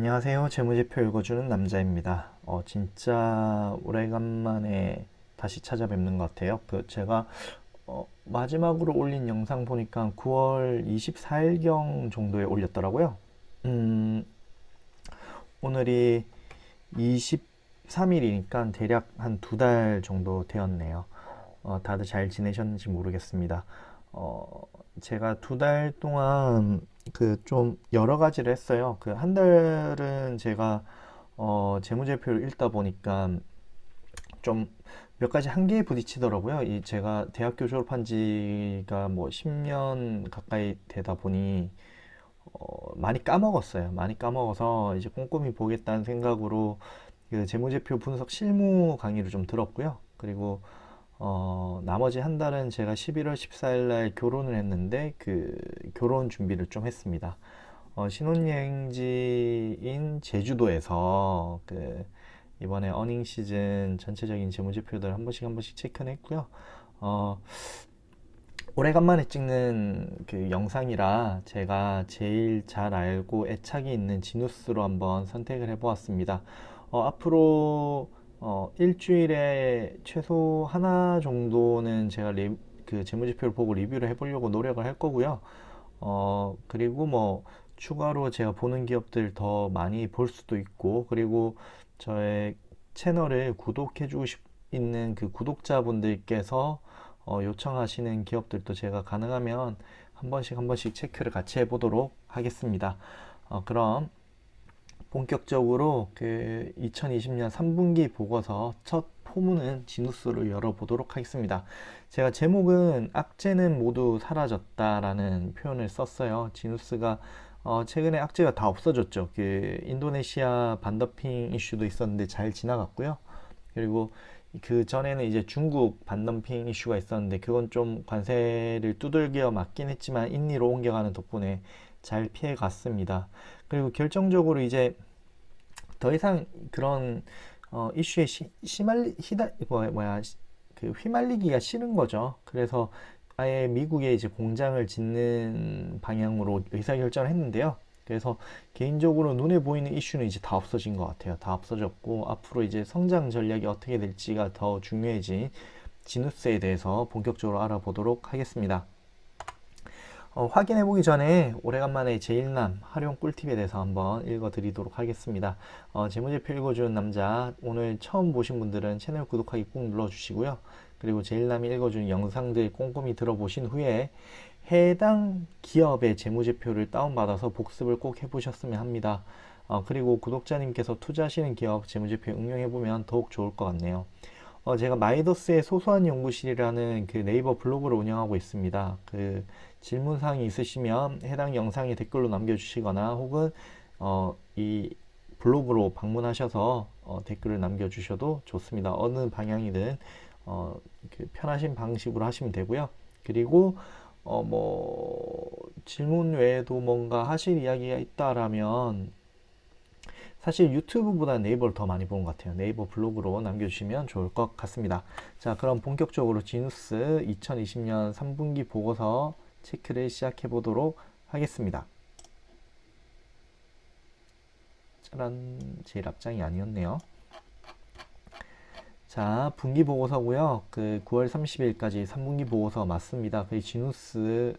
안녕하세요. 재무제표 읽어주는 남자입니다. 어, 진짜 오래간만에 다시 찾아뵙는 것 같아요. 그 제가 어, 마지막으로 올린 영상 보니까 9월 24일경 정도에 올렸더라고요. 음, 오늘이 23일이니까 대략 한 두 달 정도 되었네요. 어, 다들 잘 지내셨는지 모르겠습니다. 어, 제가 두 달 동안 그 좀 여러 가지를 했어요. 그 한 달은 제가 어, 재무제표를 읽다 보니까 좀 몇 가지 한계에 부딪히더라고요. 이 제가 대학교 졸업한 지가 뭐 10년 가까이 되다 보니 어, 많이 까먹었어요. 많이 까먹어서 이제 꼼꼼히 보겠다는 생각으로 그 재무제표 분석 실무 강의를 좀 들었고요. 그리고 어, 나머지 한 달은 제가 11월 14일 날 결혼을 했는데 그 결혼 준비를 좀 했습니다. 어, 신혼여행지인 제주도에서 그 이번에 어닝 시즌 전체적인 재무제표들 한 번씩 한 번씩 체크는 했고요. 어, 오래간만에 찍는 그 영상이라 제가 제일 잘 알고 애착이 있는 지누스로 한번 선택을 해보았습니다. 어, 앞으로 어, 일주일에 최소 하나 정도는 제가 리, 그 재무제표를 보고 리뷰를 해보려고 노력을 할 거고요. 어, 그리고 뭐 추가로 제가 보는 기업들 더 많이 볼 수도 있고, 그리고 저의 채널을 구독해주고 싶, 있는 그 구독자분들께서 어, 요청하시는 기업들도 제가 가능하면 한 번씩 한 번씩 체크를 같이 해보도록 하겠습니다. 어, 그럼 본격적으로 그 2020년 3분기 보고서 첫 포문은 진우스를 열어보도록 하겠습니다. 제가 제목은 악재는 모두 사라졌다라는 표현을 썼어요. 진우스가 어, 최근에 악재가 다 없어졌죠. 그 인도네시아 반더핑 이슈도 있었는데 잘 지나갔고요. 그리고 그 전에는 이제 중국 반덤핑 이슈가 있었는데 그건 좀 관세를 두들겨 맞긴 했지만 인리로 옮겨가는 덕분에 잘 피해 갔습니다. 그리고 결정적으로 이제 더 이상 그런 어, 이슈에 시, 심할 휘다 뭐, 뭐야 그 휘말리기가 싫은 거죠. 그래서 아예 미국에 이제 공장을 짓는 방향으로 의사결정을 했는데요. 그래서 개인적으로 눈에 보이는 이슈는 이제 다 없어진 것 같아요. 다 없어졌고 앞으로 이제 성장 전략이 어떻게 될지가 더 중요해진 지누스에 대해서 본격적으로 알아보도록 하겠습니다. 어, 확인해 보기 전에 오래간만에 제일남 활용 꿀팁에 대해서 한번 읽어 드리도록 하겠습니다. 어, 재무제표 읽어주는 남자 오늘 처음 보신 분들은 채널 구독하기 꾹 눌러주시고요. 그리고 제일남이 읽어주는 영상들 꼼꼼히 들어보신 후에 해당 기업의 재무제표를 다운받아서 복습을 꼭 해보셨으면 합니다. 어, 그리고 구독자님께서 투자하시는 기업 재무제표 응용해보면 더욱 좋을 것 같네요. 어, 제가 마이더스의 소소한 연구실이라는 그 네이버 블로그를 운영하고 있습니다. 그 질문사항이 있으시면 해당 영상에 댓글로 남겨주시거나 혹은 어, 이 블로그로 방문하셔서 어, 댓글을 남겨주셔도 좋습니다. 어느 방향이든 어, 그 편하신 방식으로 하시면 되고요. 그리고 어, 뭐 질문 외에도 뭔가 하실 이야기가 있다라면 사실 유튜브보다 네이버를 더 많이 본것 같아요. 네이버 블로그로 남겨주시면 좋을 것 같습니다. 자, 그럼 본격적으로 지누스 2020년 3분기 보고서 체크를 시작해 보도록 하겠습니다. 짜란, 제일 앞장이 아니었네요. 자, 분기 보고서고요. 그 9월 30일까지 3분기 보고서 맞습니다. 그 지누스로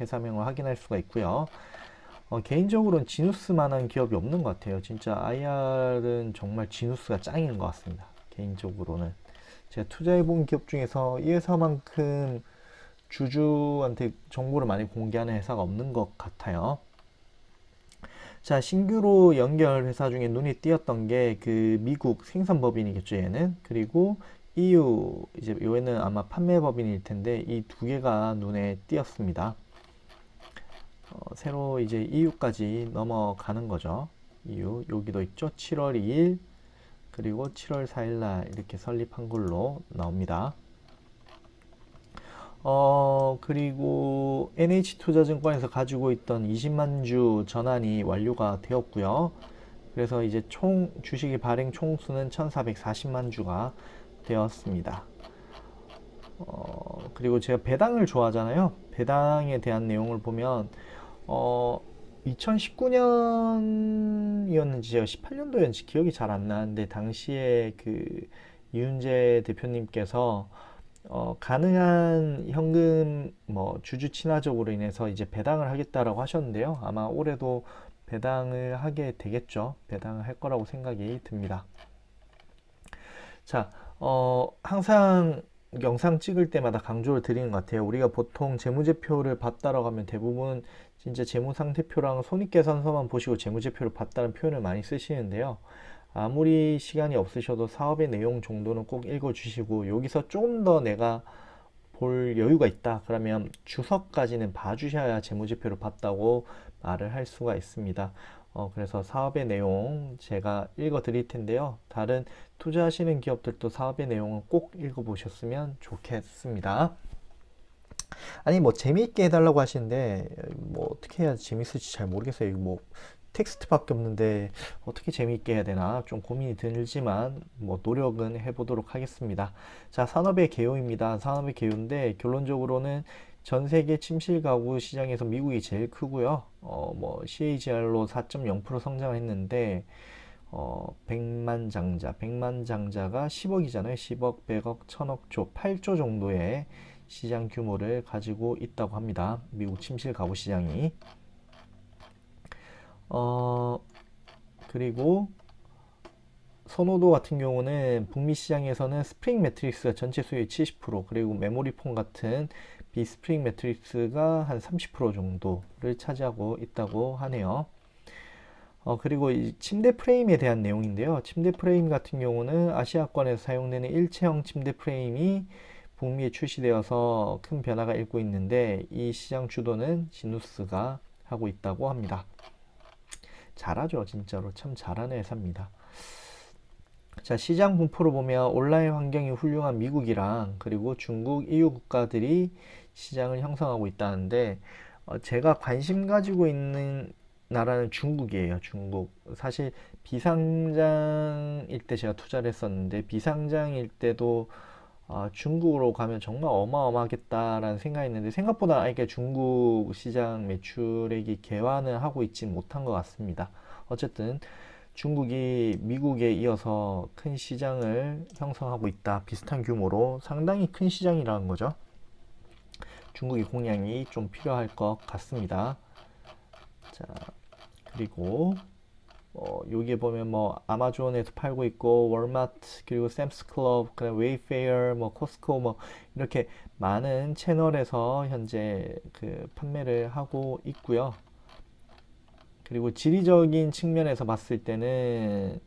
회사명을 확인할 수가 있고요. 어, 개인적으로는 지누스만한 기업이 없는 것 같아요. 진짜 IR은 정말 지누스가 짱인 것 같습니다. 개인적으로는 제가 투자해본 기업 중에서 이 회사만큼 주주한테 정보를 많이 공개하는 회사가 없는 것 같아요. 자, 신규로 연결 회사 중에 눈이 띄었던 게 그 미국 생산법인이겠죠, 얘는. 그리고 EU, 이제 요에는 아마 판매법인일 텐데 이 두 개가 눈에 띄었습니다. 어, 새로 이제 EU까지 넘어가는 거죠. EU, 여기도 있죠. 7월 2일, 그리고 7월 4일 날 이렇게 설립한 걸로 나옵니다. 어, 그리고 NH투자증권에서 가지고 있던 20만 주 전환이 완료가 되었고요. 그래서 이제 총 주식의 발행 총수는 1440만 주가 되었습니다. 어, 그리고 제가 배당을 좋아하잖아요. 배당에 대한 내용을 보면 어, 2019년이었는지 제가 18년도였는지 기억이 잘 안 나는데 당시에 그 이윤재 대표님께서 어, 가능한 현금 뭐 주주 친화적으로 인해서 이제 배당을 하겠다라고 하셨는데요. 아마 올해도 배당을 하게 되겠죠. 배당을 할 거라고 생각이 듭니다. 자, 어, 항상 영상 찍을 때마다 강조를 드리는 것 같아요. 우리가 보통 재무제표를 봤다라고 하면 대부분 진짜 재무상태표랑 손익계산서만 보시고 재무제표를 봤다는 표현을 많이 쓰시는데요. 아무리 시간이 없으셔도 사업의 내용 정도는 꼭 읽어주시고 여기서 조금 더 내가 볼 여유가 있다. 그러면 주석까지는 봐주셔야 재무제표를 봤다고 말을 할 수가 있습니다. 어, 그래서 사업의 내용 제가 읽어 드릴 텐데요. 다른 투자하시는 기업들도 사업의 내용을 꼭 읽어 보셨으면 좋겠습니다. 아니 뭐 재미있게 해달라고 하시는데 뭐 어떻게 해야 재밌을지 잘 모르겠어요. 뭐 텍스트밖에 없는데 어떻게 재미있게 해야 되나 좀 고민이 들지만 뭐 노력은 해보도록 하겠습니다. 자 산업의 개요입니다. 산업의 개요인데 결론적으로는 전 세계 침실 가구 시장에서 미국이 제일 크고요. 어, 뭐 CAGR로 4.0% 성장을 했는데 어, 100만 장자, 100만 장자가 10억이잖아요. 10억, 100억, 1000억, 조, 8조 정도의 시장 규모를 가지고 있다고 합니다. 미국 침실 가구 시장이. 어, 그리고 선호도 같은 경우는 북미 시장에서는 스프링 매트릭스가 전체 수요의 70% 그리고 메모리폰 같은 비스프링 매트릭스가 한 30% 정도를 차지하고 있다고 하네요. 어, 그리고 이 침대 프레임에 대한 내용인데요. 침대 프레임 같은 경우는 아시아권에서 사용되는 일체형 침대 프레임이 북미에 출시되어서 큰 변화가 일고 있는데 이 시장 주도는 지누스가 하고 있다고 합니다. 잘하죠, 진짜로. 참 잘하는 회사입니다. 자, 시장 분포로 보면 온라인 환경이 훌륭한 미국이랑 그리고 중국, EU 국가들이 시장을 형성하고 있다는데 어, 제가 관심 가지고 있는 나라는 중국이에요. 중국. 사실 비상장일 때 제가 투자를 했었는데 비상장일 때도 어, 중국으로 가면 정말 어마어마하겠다라는 생각이 있는데 생각보다 이렇게 중국 시장 매출액이 개화는 하고 있진 못한 것 같습니다. 어쨌든 중국이 미국에 이어서 큰 시장을 형성하고 있다. 비슷한 규모로 상당히 큰 시장이라는 거죠. 중국의 공략이 좀 필요할 것 같습니다. 자, 그리고 어, 여기에 보면 뭐 아마존에서 팔고 있고 월마트 그리고 샘스클럽 그다음 웨이페어 뭐 코스코 뭐 이렇게 많은 채널에서 현재 그 판매를 하고 있고요. 그리고 지리적인 측면에서 봤을 때는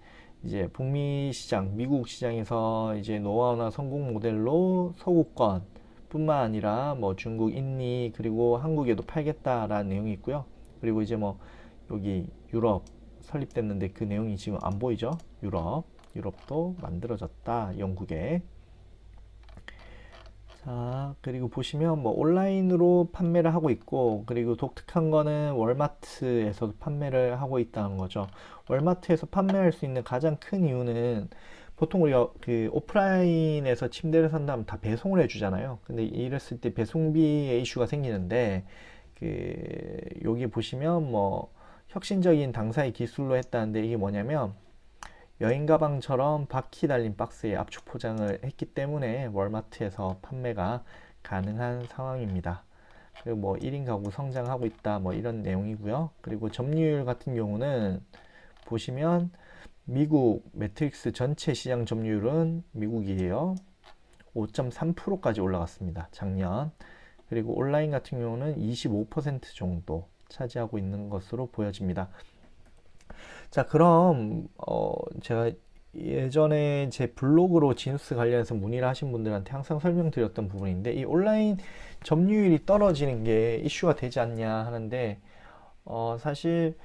이제 북미 시장, 미국 시장에서 이제 노하우나 성공 모델로 서구권 뿐만 아니라 뭐 중국, 인니 그리고 한국에도 팔겠다라는 내용이 있고요. 그리고 이제 뭐 여기 유럽 설립됐는데 그 내용이 지금 안 보이죠? 유럽, 유럽도 만들어졌다. 영국에. 자, 그리고 보시면 뭐 온라인으로 판매를 하고 있고, 그리고 독특한 거는 월마트에서도 판매를 하고 있다는 거죠. 월마트에서 판매할 수 있는 가장 큰 이유는 보통 우리가 그 오프라인에서 침대를 산다면 다 배송을 해주잖아요. 근데 이랬을 때 배송비의 이슈가 생기는데, 그, 여기 보시면 뭐, 혁신적인 당사의 기술로 했다는데 이게 뭐냐면, 여행 가방처럼 바퀴 달린 박스에 압축 포장을 했기 때문에 월마트에서 판매가 가능한 상황입니다. 그리고 뭐 1인 가구 성장하고 있다 뭐 이런 내용이고요. 그리고 점유율 같은 경우는 보시면 미국 매트릭스 전체 시장 점유율은 미국이에요. 5.3%까지 올라갔습니다. 작년. 그리고 온라인 같은 경우는 25% 정도 차지하고 있는 것으로 보여집니다. 자, 그럼 어, 제가 예전에 제 블로그로 지누스 관련해서 문의를 하신 분들한테 항상 설명드렸던 부분인데 이 온라인 점유율이 떨어지는 게 이슈가 되지 않냐 하는데 어, 사실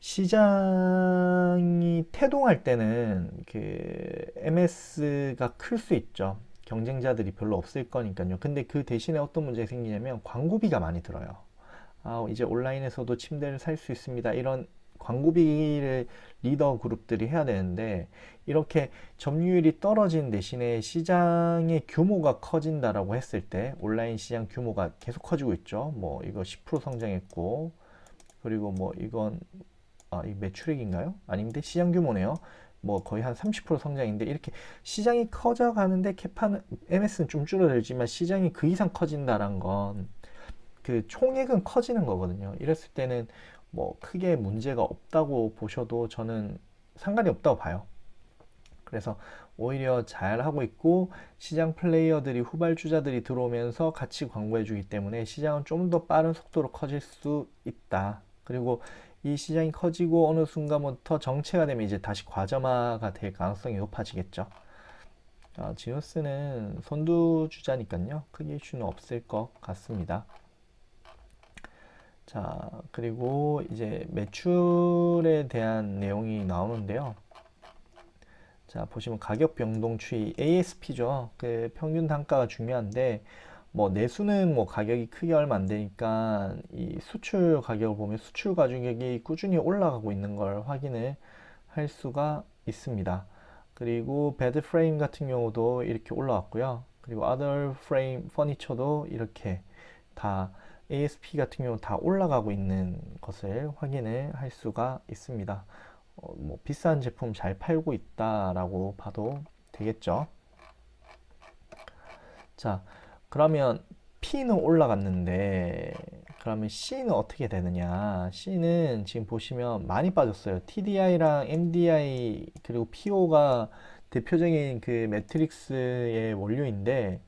시장이 태동할 때는 그 MS가 클 수 있죠. 경쟁자들이 별로 없을 거니까요. 근데 그 대신에 어떤 문제가 생기냐면 광고비가 많이 들어요. 아, 이제 온라인에서도 침대를 살 수 있습니다. 이런 광고비를 리더 그룹들이 해야 되는데 이렇게 점유율이 떨어진 대신에 시장의 규모가 커진다라고 했을 때 온라인 시장 규모가 계속 커지고 있죠. 뭐 이거 10% 성장했고 그리고 뭐 이건 아, 이 매출액인가요? 아닌데 시장 규모네요. 뭐 거의 한 30% 성장인데 이렇게 시장이 커져 가는데 캐파는 MS는 좀 줄어들지만 시장이 그 이상 커진다는 건 그 총액은 커지는 거거든요. 이랬을 때는 뭐 크게 문제가 없다고 보셔도 저는 상관이 없다고 봐요. 그래서 오히려 잘 하고 있고 시장 플레이어들이 후발주자들이 들어오면서 같이 광고해 주기 때문에 시장은 좀 더 빠른 속도로 커질 수 있다. 그리고 이 시장이 커지고 어느 순간부터 정체가 되면 이제 다시 과점화가 될 가능성이 높아지겠죠. 아, 지오스는 선두 주자니까요. 크게 이슈는 없을 것 같습니다. 자, 그리고 이제 매출에 대한 내용이 나오는데요. 자, 보시면 가격 변동 추이 ASP죠. 그 평균 단가가 중요한데 뭐 내수는 뭐 가격이 크게 얼마 안 되니까 이 수출 가격을 보면 수출 가격이 꾸준히 올라가고 있는 걸 확인을 할 수가 있습니다. 그리고 베드 프레임 같은 경우도 이렇게 올라왔고요. 그리고 other frame furniture도 이렇게 다 ASP 같은 경우 다 올라가고 있는 것을 확인을 할 수가 있습니다. 어, 뭐 비싼 제품 잘 팔고 있다라고 봐도 되겠죠. 자, 그러면 P는 올라갔는데 그러면 C는 어떻게 되느냐? C는 지금 보시면 많이 빠졌어요. TDI랑 MDI 그리고 PO가 대표적인 그 매트릭스의 원료인데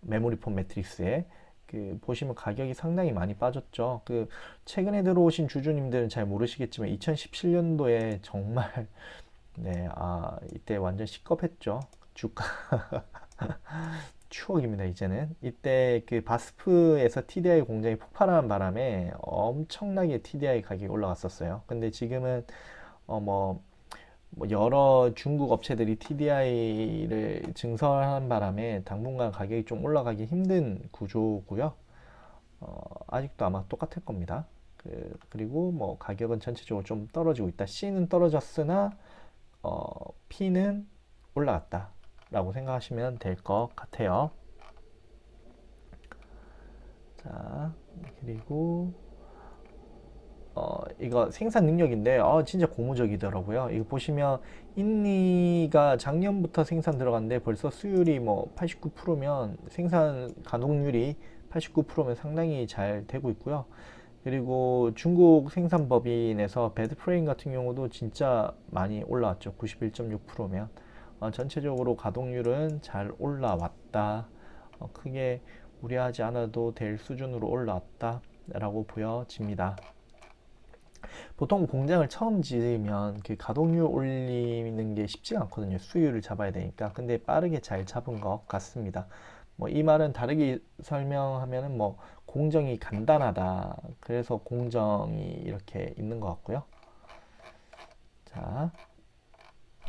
메모리 폼 매트릭스에 그 보시면 가격이 상당히 많이 빠졌죠. 그 최근에 들어오신 주주님들은 잘 모르시겠지만 2017년도에 정말 네, 아, 이때 완전 시겁했죠. 주가 추억입니다, 이제는. 이때 그 바스프에서 TDI 공장이 폭발하는 바람에 엄청나게 TDI 가격이 올라갔었어요. 근데 지금은 어 뭐, 뭐 여러 중국 업체들이 TDI를 증설하는 바람에 당분간 가격이 좀 올라가기 힘든 구조고요. 어, 아직도 아마 똑같을 겁니다. 그, 그리고 뭐 가격은 전체적으로 좀 떨어지고 있다. C는 떨어졌으나 어, P는 올라갔다. 라고 생각하시면 될 것 같아요. 자, 그리고 어, 이거 생산 능력인데 어, 진짜 고무적이더라고요. 이거 보시면 인니가 작년부터 생산 들어갔는데 벌써 수율이 뭐 89%면 생산 가동률이 89%면 상당히 잘 되고 있고요. 그리고 중국 생산 법인에서 배드 프레임 같은 경우도 진짜 많이 올라왔죠. 91.6%면. 어, 전체적으로 가동률은 잘 올라왔다. 어, 크게 우려하지 않아도 될 수준으로 올라왔다. 라고 보여집니다. 보통 공장을 처음 지으면 그 가동률 올리는 게 쉽지가 않거든요. 수율을 잡아야 되니까. 근데 빠르게 잘 잡은 것 같습니다. 뭐 이 말은 다르게 설명하면은 뭐 공정이 간단하다. 그래서 공정이 이렇게 있는 것 같고요. 자,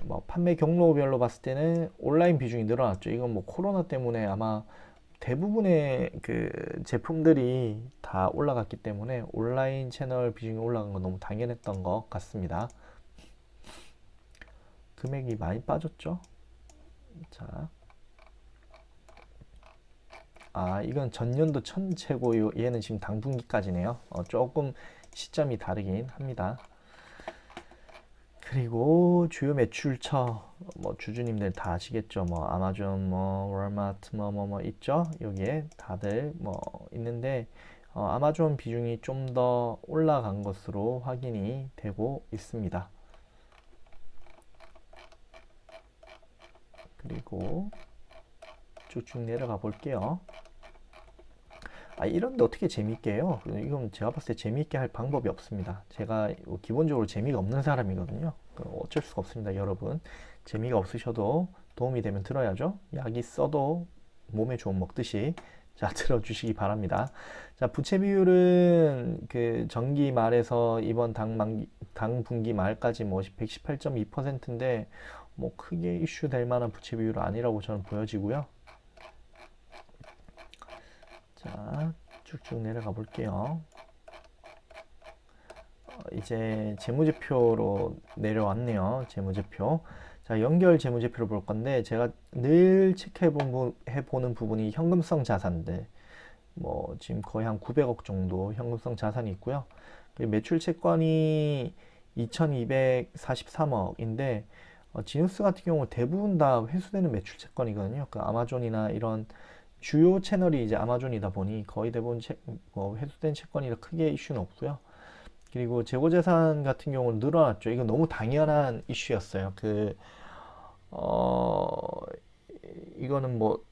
뭐 판매 경로별로 봤을 때는 온라인 비중이 늘어났죠. 이건 뭐 코로나 때문에 아마 대부분의 그 제품들이 다 올라갔기 때문에 온라인 채널 비중이 올라간 건 너무 당연했던 것 같습니다. 금액이 많이 빠졌죠. 자. 아, 이건 전년도 천 최고 얘는 지금 당분기까지네요. 어, 조금 시점이 다르긴 합니다. 그리고 주요 매출처 뭐 주주님들 다 아시겠죠? 뭐 아마존 뭐 월마트 뭐 뭐 뭐 있죠? 여기에 다들 뭐 있는데 어, 아마존 비중이 좀 더 올라간 것으로 확인이 되고 있습니다. 그리고 쭉쭉 내려가 볼게요 아, 이런데 어떻게 재밌게 해요? 이건 제가 봤을 때 재밌게 할 방법이 없습니다. 제가 기본적으로 재미가 없는 사람이거든요. 어쩔 수가 없습니다, 여러분. 재미가 없으셔도 도움이 되면 들어야죠. 약이 써도 몸에 좋은 먹듯이 자 들어주시기 바랍니다. 자 부채 비율은 그 전기 말에서 이번 당만기, 당 분기 말까지 뭐 118.2%인데 뭐 크게 이슈 될 만한 부채 비율 아니라고 저는 보여지고요. 자, 쭉쭉 내려가 볼게요. 어, 이제 재무제표로 내려왔네요. 재무제표. 자, 연결 재무제표를 볼 건데 제가 늘 체크해 보는 부분이 현금성 자산들. 뭐 지금 거의 한 900억 정도 현금성 자산이 있고요. 매출 채권이 2243억인데 어, 지누스 같은 경우 대부분 다 회수되는 매출 채권이거든요. 그 아마존이나 이런 주요 채널이 이제 아마존이다 보니 거의 대부분 채, 뭐 회수된 채권이라 크게 이슈는 없고요. 그리고 재고재산 같은 경우는 늘어났죠. 이건 너무 당연한 이슈였어요. 그, 어, 이거는 뭐,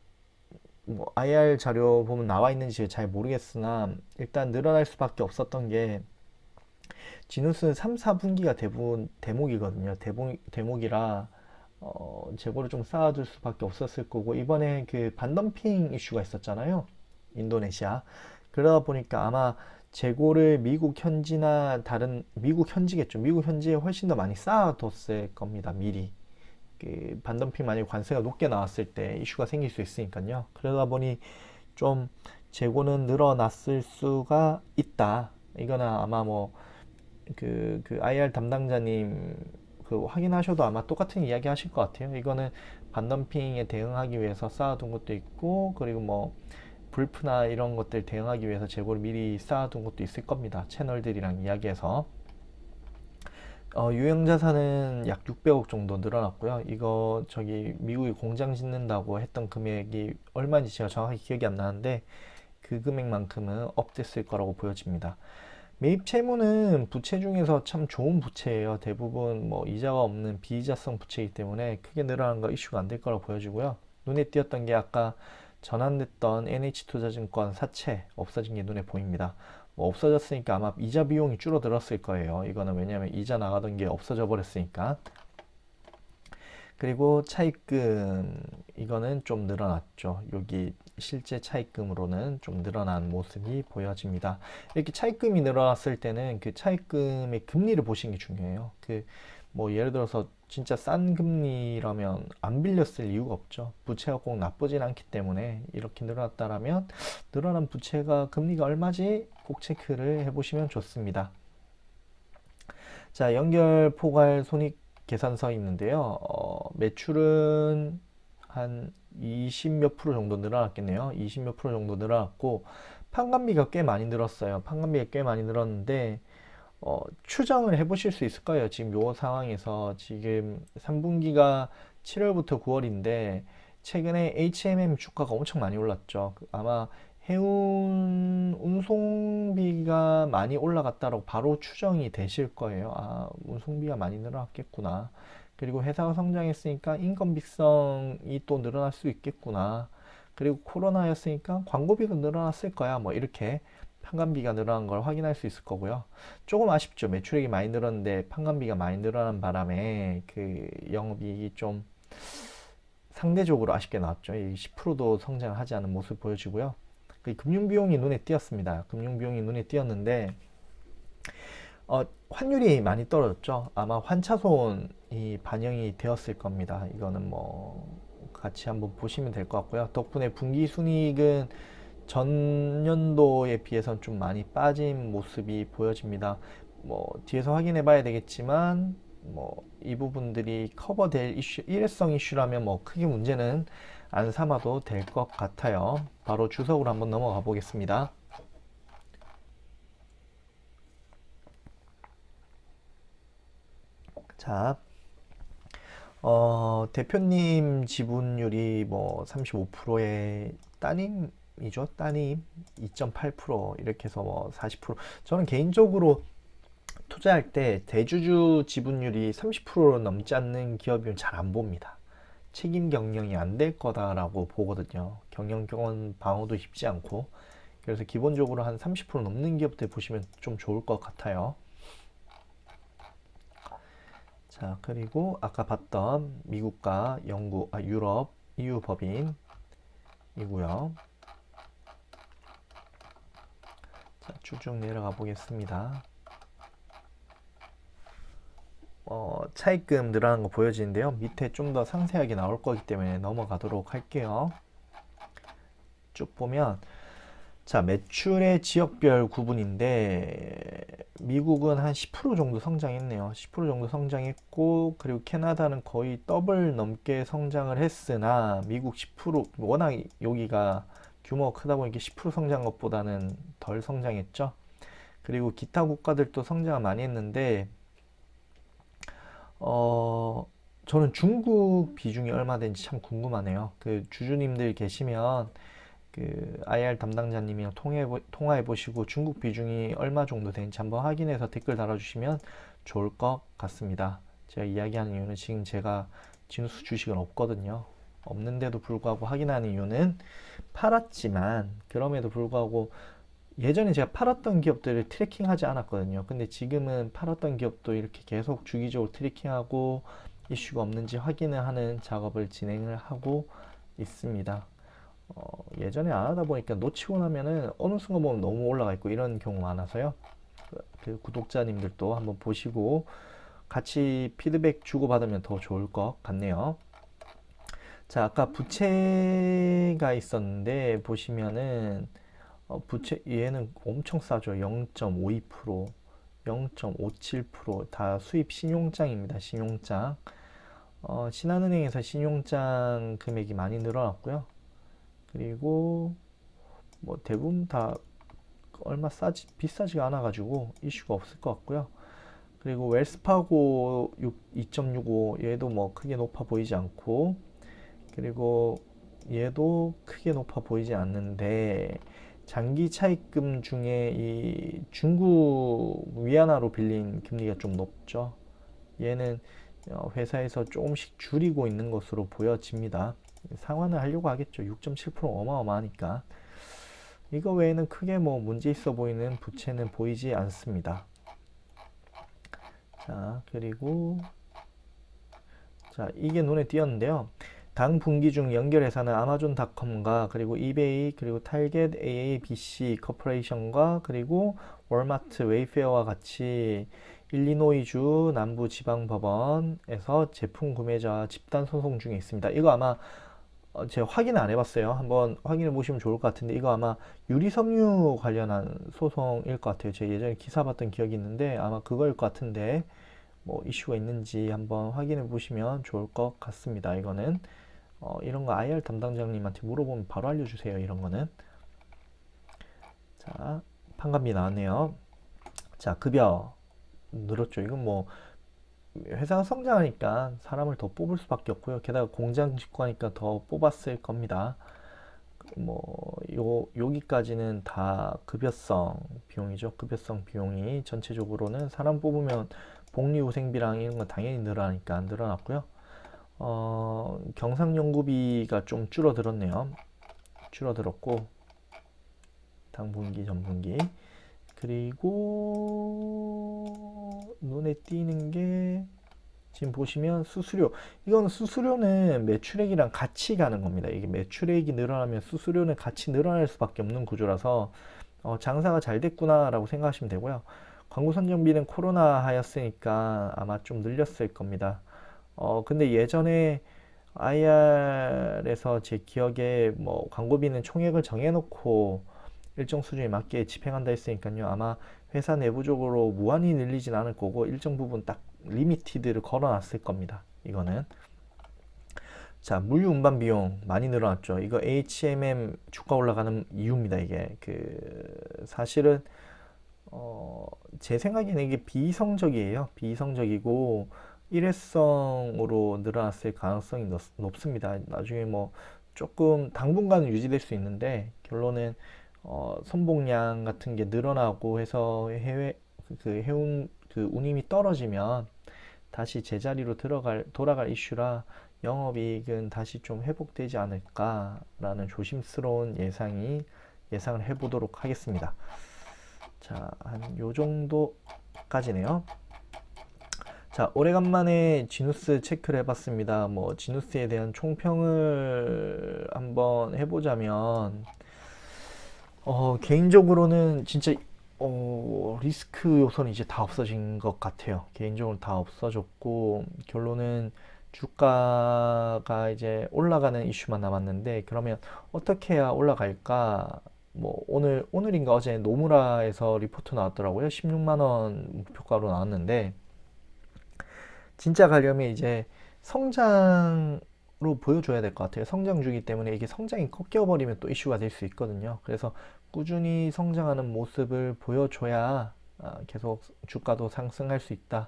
뭐 IR 자료 보면 나와 있는지 잘 모르겠으나 일단 늘어날 수밖에 없었던 게 지누스는 3, 4분기가 대부분 대목이거든요. 대목, 대목이라 어, 재고를 좀 쌓아둘 수밖에 없었을 거고 이번에 그 반덤핑 이슈가 있었잖아요. 인도네시아. 그러다 보니까 아마 재고를 미국 현지나 다른 미국 현지겠죠. 미국 현지에 훨씬 더 많이 쌓아뒀을 겁니다. 미리. 그 반덤핑 만약에 관세가 높게 나왔을 때 이슈가 생길 수 있으니까요. 그러다 보니 좀 재고는 늘어났을 수가 있다. 이거는 아마 뭐 그, 그 IR 담당자님 그 확인하셔도 아마 똑같은 이야기 하실 것 같아요. 이거는 반덤핑에 대응하기 위해서 쌓아둔 것도 있고, 그리고 뭐, 불프나 이런 것들 대응하기 위해서 재고를 미리 쌓아둔 것도 있을 겁니다. 채널들이랑 이야기해서. 어, 유형 자산은 약 600억 정도 늘어났고요. 이거 저기 미국이 공장 짓는다고 했던 금액이 얼마인지 제가 정확히 기억이 안 나는데 그 금액만큼은 업됐을 거라고 보여집니다. 매입 채무는 부채 중에서 참 좋은 부채예요. 대부분 뭐 이자가 없는 비이자성 부채이기 때문에 크게 늘어난 거 이슈가 안 될 거라고 보여지고요. 눈에 띄었던 게 아까 전환됐던 NH투자증권 사채 없어진 게 눈에 보입니다. 뭐 없어졌으니까 아마 이자 비용이 줄어들었을 거예요. 이거는 왜냐하면 이자 나가던 게 없어져 버렸으니까. 그리고 차입금 이거는 좀 늘어났죠. 여기 실제 차입금으로는 좀 늘어난 모습이 보여집니다. 이렇게 차입금이 늘어났을 때는 그 차입금의 금리를 보시는 게 중요해요. 그 뭐 예를 들어서 진짜 싼 금리라면 안 빌렸을 이유가 없죠. 부채가 꼭 나쁘진 않기 때문에 이렇게 늘어났다라면 늘어난 부채가 금리가 얼마지? 꼭 체크를 해보시면 좋습니다. 자, 연결 포괄 손익 계산서 있는데요. 어, 매출은 한 20몇 프로 정도 늘어났겠네요. 20몇 프로 정도 늘어났고 판관비가 꽤 많이 늘었어요. 판관비가 꽤 많이 늘었는데 어, 추정을 해보실 수 있을 거예요. 지금 요 상황에서 지금 3분기가 7월부터 9월인데 최근에 HMM 주가가 엄청 많이 올랐죠. 그 아마 해운 운송비가 많이 올라갔다고 바로 추정이 되실 거예요. 아, 운송비가 많이 늘어났겠구나. 그리고 회사가 성장했으니까 인건비성이 또 늘어날 수 있겠구나. 그리고 코로나였으니까 광고비도 늘어났을 거야. 뭐 이렇게 판관비가 늘어난 걸 확인할 수 있을 거고요. 조금 아쉽죠. 매출액이 많이 늘었는데 판관비가 많이 늘어난 바람에 그 영업이익이 좀 상대적으로 아쉽게 나왔죠. 10%도 성장하지 않은 모습 보여지고요. 그 금융비용이 눈에 띄었습니다. 금융비용이 눈에 띄었는데 어, 환율이 많이 떨어졌죠. 아마 환차손 이 반영이 되었을 겁니다. 이거는 뭐 같이 한번 보시면 될 것 같고요. 덕분에 분기 순이익은 전년도에 비해서는 좀 많이 빠진 모습이 보여집니다. 뭐 뒤에서 확인해 봐야 되겠지만 뭐 이 부분들이 커버될 이슈, 일회성 이슈라면 뭐 크게 문제는 안 삼아도 될 것 같아요. 바로 주석으로 한번 넘어가 보겠습니다. 자, 어, 대표님 지분율이 뭐 35%의 따님이죠. 따님 2.8% 이렇게 해서 뭐 40%. 저는 개인적으로 투자할 때 대주주 지분율이 30% 넘지 않는 기업이면 잘 안 봅니다. 책임 경영이 안 될 거다라고 보거든요. 경영 경원 방어도 쉽지 않고. 그래서 기본적으로 한 30% 넘는 기업들 보시면 좀 좋을 것 같아요. 자, 그리고 아까 봤던 미국과 영국, 아, 유럽, EU 법인이고요. 자, 쭉쭉 내려가 보겠습니다. 어, 차입금 늘어나는 거 보여지는데요. 밑에 좀 더 상세하게 나올 거기 때문에 넘어가도록 할게요. 쭉 보면 자, 매출의 지역별 구분인데 미국은 한 10% 정도 성장했네요. 10% 정도 성장했고 그리고 캐나다는 거의 더블 넘게 성장을 했으나 미국 10% 워낙 여기가 규모가 크다 보니까 10% 성장 것보다는 덜 성장했죠. 그리고 기타 국가들도 성장을 많이 했는데 어, 저는 중국 비중이 얼마 되는지 참 궁금하네요. 그 주주님들 계시면 그 IR 담당자님이랑 통해 통화해 보시고 중국 비중이 얼마 정도 되는지 한번 확인해서 댓글 달아주시면 좋을 것 같습니다. 제가 이야기하는 이유는 지금 제가 진우스 주식은 없거든요. 없는데도 불구하고 확인하는 이유는 팔았지만 그럼에도 불구하고 예전에 제가 팔았던 기업들을 트래킹하지 않았거든요. 근데 지금은 팔았던 기업도 이렇게 계속 주기적으로 트래킹하고 이슈가 없는지 확인을 하는 작업을 진행을 하고 있습니다. 어, 예전에 안 하다 보니까 놓치고 나면은 어느 순간 보면 너무 올라가 있고 이런 경우 많아서요. 그, 그 구독자님들도 한번 보시고 같이 피드백 주고받으면 더 좋을 것 같네요. 자, 아까 부채가 있었는데 보시면은 어, 부채 얘는 엄청 싸죠. 0.52%, 0.57%다 수입 신용장입니다. 신용장. 어, 신한은행에서 신용장 금액이 많이 늘어났고요. 그리고 뭐 대부분 다 얼마 싸지 비싸지가 않아 가지고 이슈가 없을 것 같고요. 그리고 웰스파고 2.65 얘도 뭐 크게 높아 보이지 않고 그리고 얘도 크게 높아 보이지 않는데 장기 차입금 중에 이 중국 위안화로 빌린 금리가 좀 높죠. 얘는 어, 회사에서 조금씩 줄이고 있는 것으로 보여집니다. 상환을 하려고 하겠죠. 6.7% 어마어마하니까. 이거 외에는 크게 뭐 문제 있어 보이는 부채는 보이지 않습니다. 자, 그리고 자, 이게 눈에 띄었는데요. 당 분기 중 연결회사는 아마존닷컴과 그리고 이베이 그리고 탈겟 AABC 커퍼레이션과 그리고 월마트 웨이페어와 같이 일리노이주 남부 지방법원에서 제품 구매자 집단 소송 중에 있습니다. 이거 아마 어, 제가 확인 안 해봤어요. 한번 확인해 보시면 좋을 것 같은데 이거 아마 유리섬유 관련한 소송일 것 같아요. 제가 예전에 기사 봤던 기억이 있는데 아마 그거일 것 같은데 뭐 이슈가 있는지 한번 확인해 보시면 좋을 것 같습니다. 이거는 어, 이런 거 IR 담당자님한테 물어보면 바로 알려주세요. 이런 거는 자 판관비 나왔네요. 자 급여 늘었죠. 이건 뭐 회사가 성장하니까 사람을 더 뽑을 수밖에 없고요. 게다가 공장 짓고 하니까 더 뽑았을 겁니다. 뭐, 요, 여기까지는 다 급여성 비용이죠. 급여성 비용이 전체적으로는 사람 뽑으면 복리후생비랑 이런 거 당연히 늘어나니까 안 늘어났고요. 어, 경상연구비가 좀 줄어들었네요. 줄어들었고, 당분기, 전분기. 그리고 눈에 띄는 게 지금 보시면 수수료. 이건 수수료는 매출액이랑 같이 가는 겁니다. 이게 매출액이 늘어나면 수수료는 같이 늘어날 수밖에 없는 구조라서 어, 장사가 잘 됐구나 라고 생각하시면 되고요. 광고 선정비는 코로나 하였으니까 아마 좀 늘렸을 겁니다. 어, 근데 예전에 IR에서 제 기억에 뭐 광고비는 총액을 정해놓고 일정 수준에 맞게 집행한다 했으니까요. 아마 회사 내부적으로 무한히 늘리진 않을 거고 일정 부분 딱 리미티드를 걸어놨을 겁니다. 이거는 자 물류 운반 비용 많이 늘어났죠. 이거 HMM 주가 올라가는 이유입니다. 이게 그 사실은 어, 제 생각에는 이게 비이성적이에요. 비이성적이고 일회성으로 늘어났을 가능성이 높, 습니다 나중에 뭐 조금 당분간은 유지될 수 있는데 결론은 어, 선봉량 같은 게 늘어나고 해서 해외 그 해운 그 운임이 떨어지면 다시 제자리로 들어갈 돌아갈 이슈라 영업이익은 다시 좀 회복되지 않을까라는 조심스러운 예상이 예상을 해보도록 하겠습니다. 자, 한 요 정도까지네요. 자, 오래간만에 지누스 체크를 해봤습니다. 뭐, 지누스에 대한 총평을 한번 해보자면, 어, 개인적으로는 진짜 어, 리스크 요소는 이제 다 없어진 것 같아요. 개인적으로 다 없어졌고 결론은 주가가 이제 올라가는 이슈만 남았는데 그러면 어떻게 해야 올라갈까? 뭐 오늘 오늘인가 어제 노무라에서 리포트 나왔더라고요. 16만 원 목표가로 나왔는데 진짜 가려면 이제 성장 로 보여줘야 될 것 같아요. 성장주기 때문에 이게 성장이 꺾여버리면 또 이슈가 될 수 있거든요. 그래서 꾸준히 성장하는 모습을 보여줘야 아, 계속 주가도 상승할 수 있다.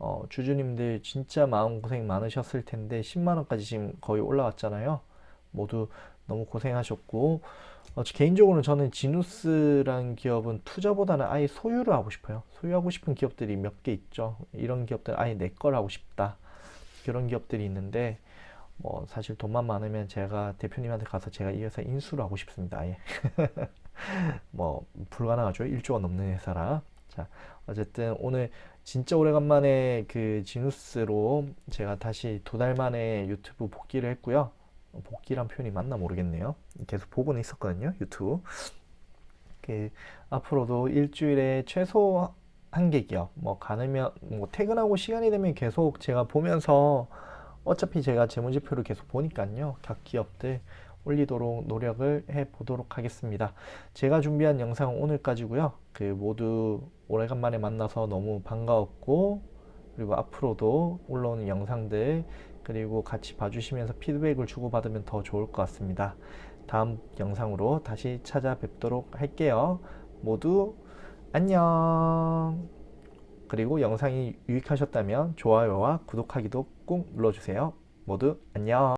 어, 주주님들 진짜 마음고생 많으셨을 텐데 10만 원까지 지금 거의 올라왔잖아요. 모두 너무 고생하셨고 어, 개인적으로는 저는 지누스란 기업은 투자보다는 아예 소유를 하고 싶어요. 소유하고 싶은 기업들이 몇 개 있죠. 이런 기업들 아예 내 걸 하고 싶다. 그런 기업들이 있는데 뭐 사실 돈만 많으면 제가 대표님한테 가서 제가 이 회사 인수를 하고 싶습니다. 아예. 뭐 불가능하죠. 1조가 넘는 회사라. 자, 어쨌든 오늘 진짜 오래간만에 그 지누스로 제가 다시 두 달 만에 유튜브 복귀를 했고요. 어, 복귀란 표현이 맞나 모르겠네요. 계속 보고는 있었거든요. 유튜브. 그 앞으로도 일주일에 최소 한 개 기업, 뭐 가능면 뭐 퇴근하고 시간이 되면 계속 제가 보면서 어차피 제가 재무제표를 계속 보니까요. 각 기업들 올리도록 노력을 해 보도록 하겠습니다. 제가 준비한 영상은 오늘까지고요. 그 모두 오래간만에 만나서 너무 반가웠고 그리고 앞으로도 올라오는 영상들 그리고 같이 봐주시면서 피드백을 주고받으면 더 좋을 것 같습니다. 다음 영상으로 다시 찾아뵙도록 할게요. 모두 안녕. 그리고 영상이 유익하셨다면 좋아요와 구독하기도 꼭 눌러주세요. 모두 안녕.